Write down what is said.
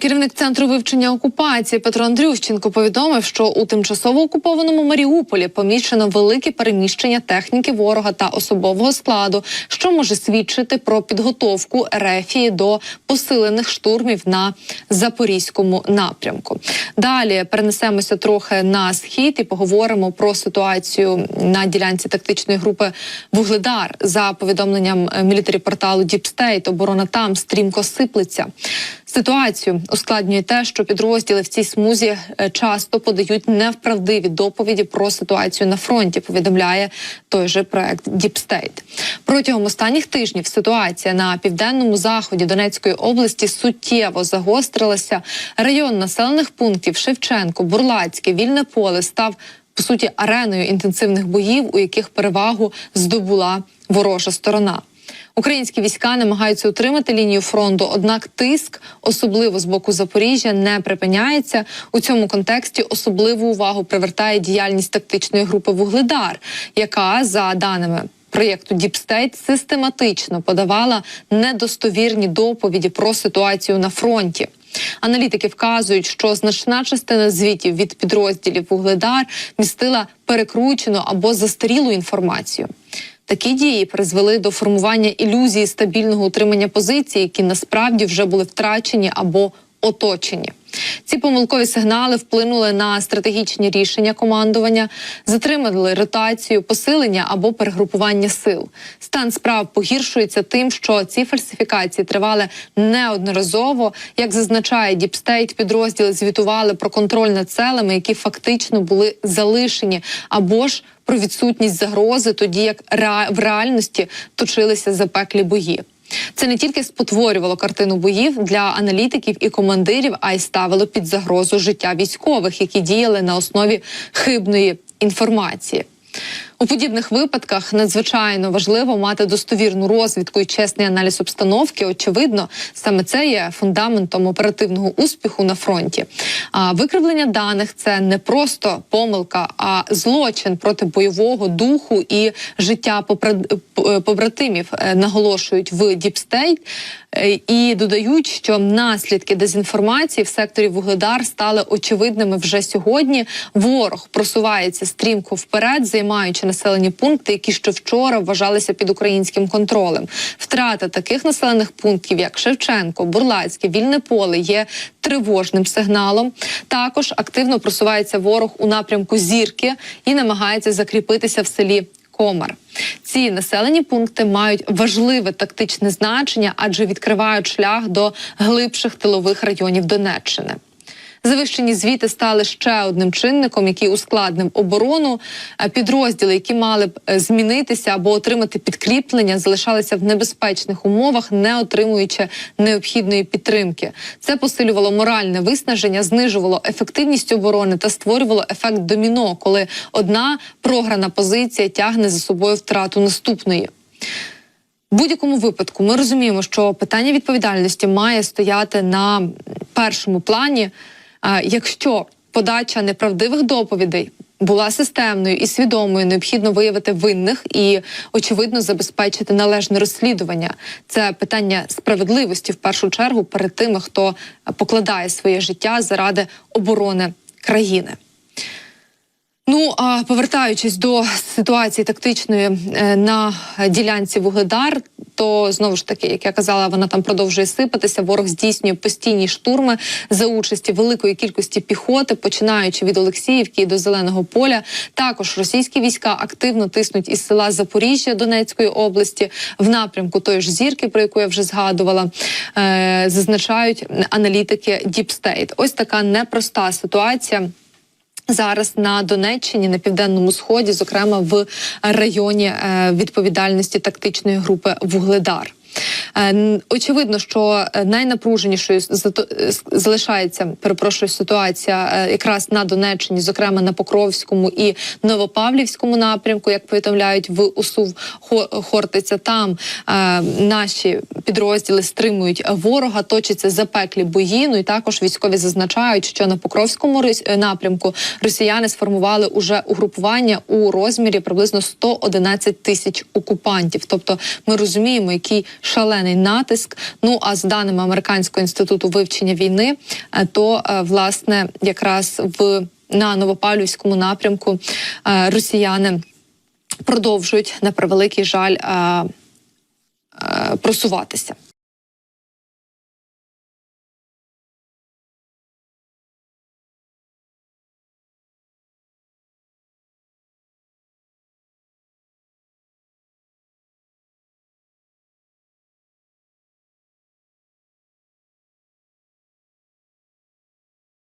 Керівник центру вивчення окупації Петро Андрющенко повідомив, що у тимчасово окупованому Маріуполі помічено велике переміщення техніки ворога та особового складу, що може свідчити про підготовку Ерефії до посилених штурмів на запорізькому напрямку. Далі перенесемося трохи на схід і поговоримо про ситуацію на ділянці тактичної групи Вугледар. За повідомленням мілітарі порталу State, оборона там стрімко сиплеться. Ситуацію ускладнює те, що підрозділи в цій смузі е, часто подають невправдиві доповіді про ситуацію на фронті. Повідомляє той же проект State. Протягом останніх тижнів ситуація на південному заході Донецької області суттєво загострилася. Район населених пунктів Шевченко, Бурлацьке, Вільне поле став по суті ареною інтенсивних боїв, у яких перевагу здобула ворожа сторона. Українські війська намагаються утримати лінію фронту, однак тиск, особливо з боку Запоріжжя, не припиняється. У цьому контексті особливу увагу привертає діяльність тактичної групи Вугледар, яка за даними. Проєкту State систематично подавала недостовірні доповіді про ситуацію на фронті. Аналітики вказують, що значна частина звітів від підрозділів Вугледар містила перекручену або застарілу інформацію. Такі дії призвели до формування ілюзії стабільного утримання позицій, які насправді вже були втрачені або оточені. Ці помилкові сигнали вплинули на стратегічні рішення командування, затримали ротацію, посилення або перегрупування сил. Стан справ погіршується тим, що ці фальсифікації тривали неодноразово. Як зазначає Діпстейт, підрозділи звітували про контроль над селами, які фактично були залишені, або ж про відсутність загрози, тоді як в реальності точилися запеклі бої. Це не тільки спотворювало картину боїв для аналітиків і командирів, а й ставило під загрозу життя військових, які діяли на основі хибної інформації. У подібних випадках надзвичайно важливо мати достовірну розвідку і чесний аналіз обстановки. Очевидно, саме це є фундаментом оперативного успіху на фронті. А викривлення даних це не просто помилка, а злочин проти бойового духу і життя побратимів, е, наголошують в Діпстейт. І додають, що наслідки дезінформації в секторі Вугледар стали очевидними вже сьогодні. Ворог просувається стрімко вперед, займаючи населені пункти, які ще вчора вважалися під українським контролем. Втрата таких населених пунктів, як Шевченко, Бурлацьке, Вільне поле, є тривожним сигналом. Також активно просувається ворог у напрямку зірки і намагається закріпитися в селі. Комар. Ці населені пункти мають важливе тактичне значення, адже відкривають шлях до глибших тилових районів Донеччини. Завищені звіти стали ще одним чинником, який ускладнив оборону. Е, Підрозділи, які мали б е, змінитися або отримати підкріплення, залишалися в небезпечних умовах, не отримуючи необхідної підтримки. Це посилювало моральне виснаження, знижувало ефективність оборони та створювало ефект доміно, коли одна програна позиція тягне за собою втрату наступної. В будь-якому випадку ми розуміємо, що питання відповідальності має стояти на першому плані. Якщо подача неправдивих доповідей була системною і свідомою, необхідно виявити винних і очевидно забезпечити належне розслідування. Це питання справедливості в першу чергу перед тими, хто покладає своє життя заради оборони країни. Ну а повертаючись до ситуації тактичної е, на ділянці Вугледар, то знову ж таки, як я казала, вона там продовжує сипатися. Ворог здійснює постійні штурми за участі великої кількості піхоти, починаючи від Олексіївки і до Зеленого поля. Також російські війська активно тиснуть із села Запоріжжя Донецької області в напрямку тої ж зірки, про яку я вже згадувала, е, зазначають аналітики State. Ось така непроста ситуація. Зараз на Донеччині на південному сході, зокрема в районі е, відповідальності тактичної групи Вугледар. Е, Очевидно, що е, найнапруженішою залишається перепрошую ситуація е, якраз на Донеччині, зокрема на Покровському і Новопавлівському напрямку, як повідомляють в УСУВ Хо- Хортиця. Там наші підрозділи стримують ворога, точаться запеклі бої. Ну і також військові зазначають, що на Покровському напрямку росіяни сформували уже угрупування у розмірі приблизно 111 тисяч окупантів. Тобто, ми розуміємо, який шалений натиск. Ну а з даними американського інституту вивчення війни, е, то е, власне якраз в на Новопавлівському напрямку е, росіяни продовжують на превеликий жаль просуватися.